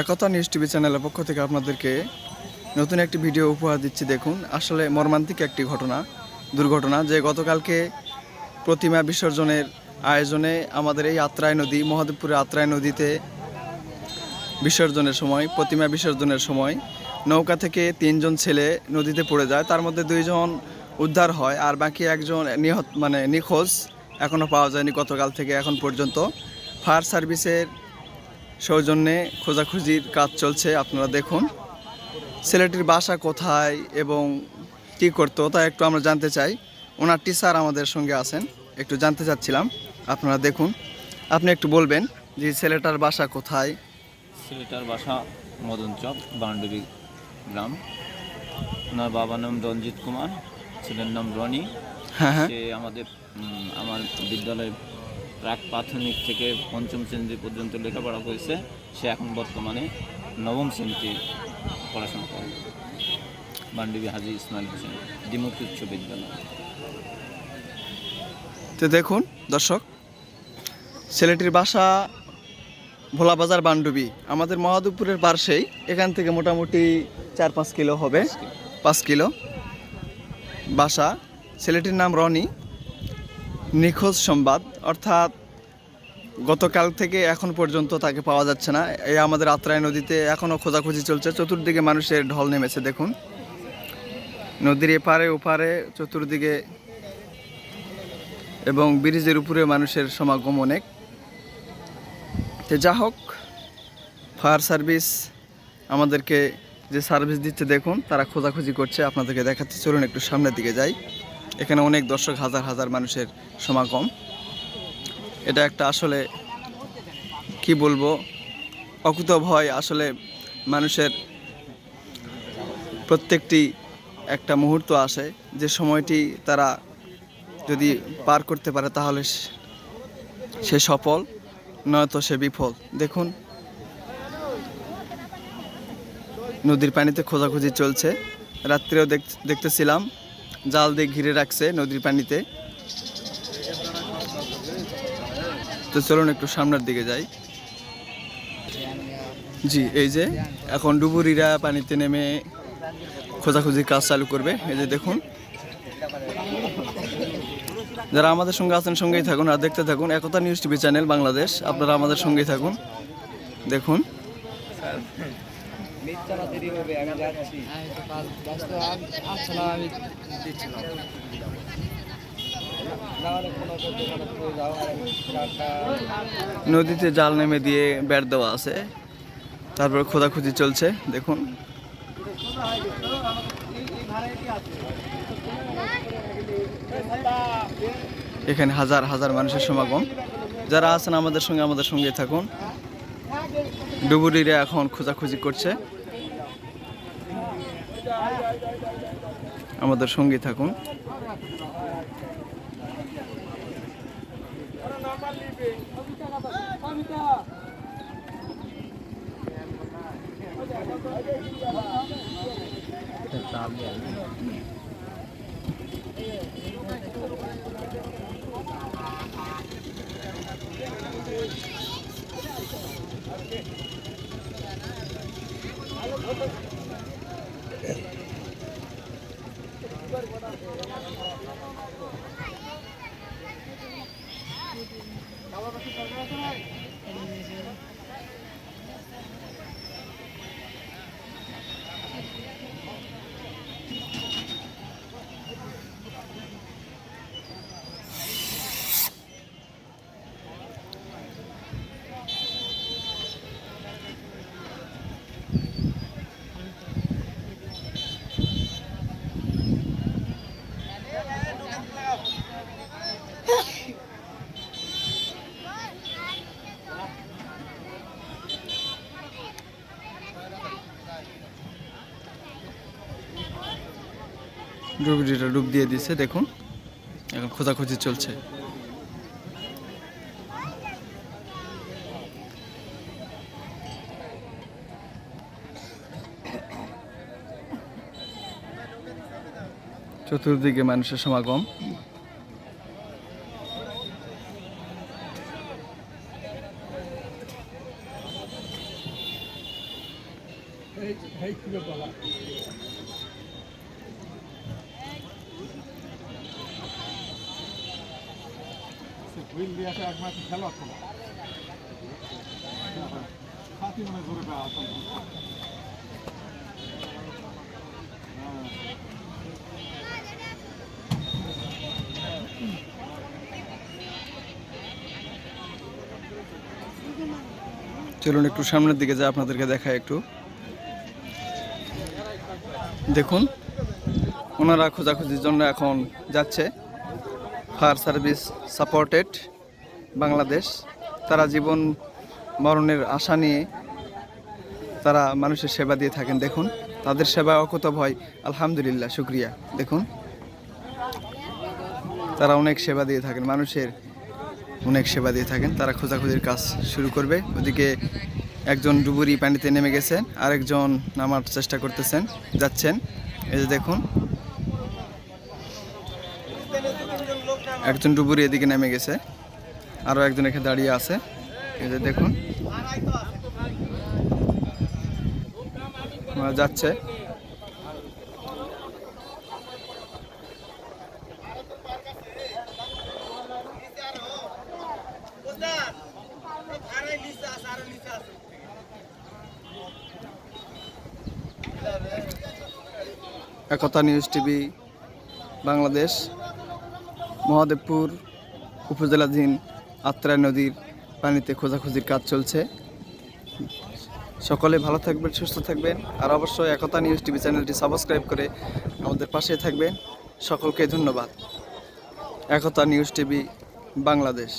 একতা news TV চ্যানেলের পক্ষ থেকে আপনাদেরকে নতুন একটি ভিডিও উপহার দিচ্ছি। দেখুন, আসলে মর্মান্তিক একটি ঘটনা, দুর্ঘটনা যে গতকালকে প্রতিমা বিসর্জনের আয়োজনে আমাদের এই আত্রায় নদী, মহাদেবপুরের আত্রায় নদীতে বিসর্জনের সময়, প্রতিমা বিসর্জনের সময় নৌকা থেকে তিনজন ছেলে নদীতে পড়ে যায়। তার মধ্যে দুইজন উদ্ধার হয় আর বাকি একজন নিহত মানে নিখোঁজ এখনও পাওয়া যায়নি গতকাল থেকে এখন পর্যন্ত। ফায়ার সার্ভিসের সৌজন্যে খোঁজাখুঁজির কাজ চলছে আপনারা দেখুন। ছেলেটির বাসা কোথায় এবং কী করতো তা একটু আমরা জানতে চাই। ওনার টিচার আমাদের সঙ্গে আছেন একটু জানতে চাচ্ছিলাম আপনারা দেখুন। আপনি একটু বলবেন যে ছেলেটার বাসা কোথায়? ছেলেটার বাসা মদন চক বান্ডবী গ্রাম। ওনার বাবার নাম রঞ্জিত কুমার ছেলের নাম রনি। হ্যাঁ হ্যাঁ। আমাদের আমার বিদ্যালয়ে প্রাক প্রাথমিক থেকে পঞ্চম শ্রেণি পর্যন্ত লেখাপড়া করেছে। সে এখন বর্তমানে নবম শ্রেণীতে পড়াশোনা করে। বান্ডবী হাজি ইসমাইল হোসেন দ্বিমুখী উচ্চ বিদ্যালয়। তো দেখুন দর্শক ছেলেটির বাসা ভোলাবাজার বান্ডুবি। আমাদের মহাদেবপুরের পার্শ্বেই এখান থেকে মোটামুটি চার পাঁচ কিলো হবে। পাঁচ কিলো। বাসা ছেলেটির নাম রনি। নিখোঁজ সংবাদ, অর্থাৎ গতকাল থেকে এখন পর্যন্ত তাকে পাওয়া যাচ্ছে না। এই আমাদের আত্রাই নদীতে এখনও খোঁজাখুঁজি চলছে। চতুর্দিকে মানুষের ঢল নেমেছে, দেখুন। নদীর এপারে ওপারে, চতুর্দিকে এবং ব্রিজের উপরে মানুষের সমাগম অনেক। তো যা হোক, ফায়ার সার্ভিস আমাদেরকে যে সার্ভিস দিচ্ছে, দেখুন, তারা খোঁজাখুঁজি করছে। আপনাদেরকে দেখাচ্ছে, চলুন একটু সামনের দিকে যাই। এখানে অনেক দর্শক, হাজার হাজার মানুষের সমাগম। এটা একটা আসলে, কি বলব অকুত ভয় আসলে মানুষের প্রত্যেকটি একটা মুহূর্ত আসে। যে সময়টি তারা যদি পার করতে পারে তাহলে সে- সফল, নয়তো সে বিফল। দেখুন, নদীর পানিতে খোঁজাখুঁজি চলছে। রাত্রেও দেখ- দেখতেছিলাম জাল দিয়ে ঘিরে রাখছে নদীর পানিতে। তো চলুন একটু সামনের দিকে যাই। জি, এই যে, এখন ডুবুরিরা পানিতে নেমে খোঁজাখুঁজির কাজ চালু করবে। এই যে দেখুন, যারা আমাদের সঙ্গে আছেন সঙ্গেই থাকুন আর দেখতে থাকুন। Ekota news TV channel Bangladesh, আপনারা আমাদের সঙ্গেই থাকুন। দেখুন। আমি তো কাজ ব্যস্ত আম- আসছিলাম আমি দিচ্ছিলাম। নদীতে জাল নেমে দিয়ে বেড় দেওয়া আছে। তারপর খোঁজাখুঁজি চলছে দেখুন। এখানে হাজার হাজার মানুষের সমাগম। যারা আছেন আমাদের সঙ্গে আমাদের সঙ্গে থাকুন। ডুবুরিরা এখন খোঁজাখুঁজি করছে। আমাদের সঙ্গে থাকুন। বাবা বাকি সরকার আছে ডুবুরিরা ডুব দিয়ে দিছে দেখুন। এখন খোঁজাখুঁজি চলছে। চতুর্দিকে মানুষের সমাগম। চলুন একটু সামনের দিকে যা আপনাদেরকে দেখায় একটু। দেখুন, ওনারা খোঁজাখুঁজির জন্য এখন যাচ্ছে। Fire service supported. বাংলাদেশ, তারা জীবন মরণের আশা নিয়ে তারা মানুষের সেবা দিয়ে থাকেন। দেখুন, তাদের সেবা অকুত ভয় আলহামদুলিল্লাহ, শুক্রিয়া। দেখুন, তারা অনেক সেবা দিয়ে থাকেন, মানুষের অনেক সেবা দিয়ে থাকেন। তারা খোঁজাখুঁজির কাজ শুরু করবে। ওদিকে একজন ডুবুরি পানিতে নেমে গেছেন, আরেকজন নামার চেষ্টা করতেছেন, যাচ্ছেন। এই যে দেখুন, একজন ডুবুরি এদিকে নেমে গেছে। আরও একজন এখানে দাঁড়িয়ে আছে। এই যে দেখুন। যাচ্ছে। একতা নিউজ টিভি, বাংলাদেশ, মহাদেবপুর উপজেলাধীন আত্রাই নদীর পানিতে খোঁজাখুঁজির কাজ চলছে। সকলে ভালো থাকবেন, সুস্থ থাকবেন। আর অবশ্যই একতা নিউজ টিভি চ্যানেলটি সাবস্ক্রাইব করে আমাদের পাশে থাকবেন। সকলকে ধন্যবাদ। Ekota news TV, Bangladesh.